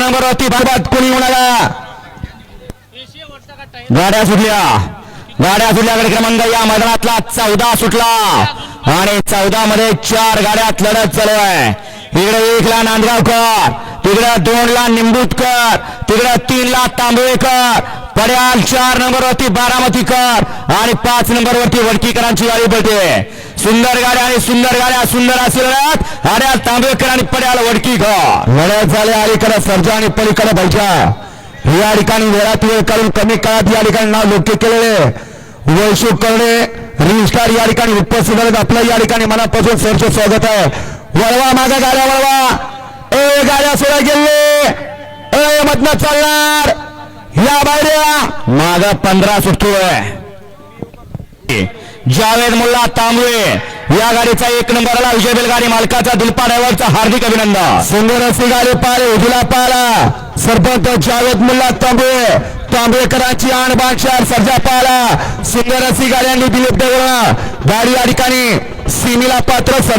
नंबरवरती भागात कोणी येऊ गाड्या सुटल्या. गाड्या सुटल्याकडे क्रमांक या मैदानातला चौदा सुटला. आणि चौदा मध्ये चार गाड्यात लढत चालू आहे इकडे एकला नांदगावकर तिकडे दोन ला निंबूतकर तिकडे तीन ला तांबवेकर पड्याल चार नंबरवरती बारामतीकर आणि पाच नंबरवरती वडकीकरांची गाडी पडते. सुंदर गाड्या आणि सुंदर गाड्या सुंदर अशी लढत. आड्याल तांबवेकर आणि पड्याल वडकी घड्यात झाले अलीकडे सर्जा आणि पलीकडे भाईच्या या ठिकाणी वेळात वेळ काढून कमी काळात या ठिकाणी नाव लोक केलेले. वैशू करणे रिस्टार या ठिकाणी उपस्थित झाले आपलं या ठिकाणी मनापासून सरचे स्वागत आहे. वळवा माझ्या गाड्या वळवा. ए गाड्या सोडा गेले. ए मधनं चालणार. या बाहेर मागा पंधरा सुटतोय जावेद मुल्ला तांबवे या गाडीचा एक नंबरला विजय गाडी मालकाचा दिलपा ड्रायव्हरचा हार्दिक अभिनंदन. सुंदर अशी गाडी पाले उजला पाला सरपंच जावेद मुल्ला तांबवे तांबवेकरांची आण चार सर्जा पाला सुंदर अशी गाड्यांनी दिलीप देवळा. गाडी या ठिकाणी सिमिला पात्र